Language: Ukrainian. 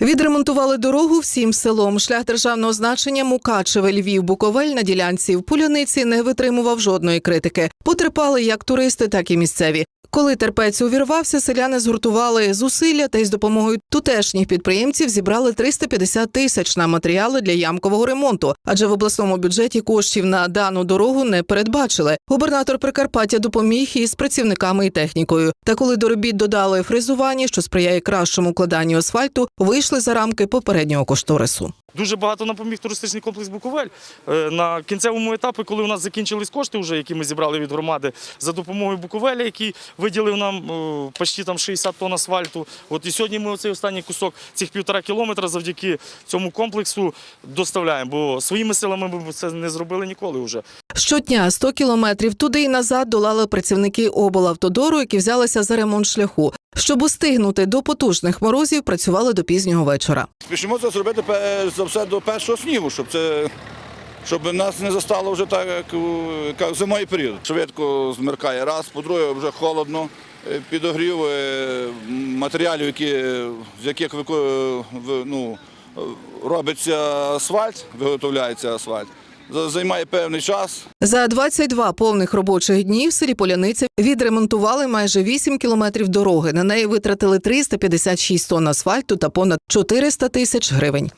Відремонтували дорогу всім селом. Шлях державного значення Мукачеве Львів Буковель на ділянці в Пуляниці не витримував жодної критики. Потерпали як туристи, так і місцеві. Коли терпець увірвався, селяни згуртували зусилля та й з допомогою тутешніх підприємців зібрали 350 тисяч на матеріали для ямкового ремонту, адже в обласному бюджеті коштів на дану дорогу не передбачили. Губернатор Прикарпаття допоміг із працівниками і технікою. Та коли до робіт додали фрезування, що сприяє кращому укладанню асфальту, вийшли за рамки попереднього кошторису. Дуже багато нам допоміг туристичний комплекс Буковель. Е, На кінцевому етапі, коли у нас закінчились кошти, вже, які ми зібрали від громади, за допомогою Буковеля, який виділив нам е, почти там 60 тонн асфальту. От і сьогодні ми оцей останній кусок цих півтора кілометра завдяки цьому комплексу доставляємо, бо своїми силами ми це не зробили ніколи вже. Щодня 100 кілометрів туди і назад долали працівники облавтодору, які взялися за ремонт шляху. Щоб устигнути до потужних морозів, працювали до пізнього вечора. Спішимо це зробити за все до першого снігу, щоб це. Щоб нас не застало вже так, як, зимовий період. Швидко змеркає раз, по-друге, вже холодно. Е, Підогрів е, матеріалів, які, з яких вико- ну, е, робиться асфальт, виготовляється асфальт, за- займає певний час. За 22 повних робочих дні в селі Поляниця відремонтували майже 8 кілометрів дороги. На неї витратили 356 тонн асфальту та понад 400 тисяч гривень.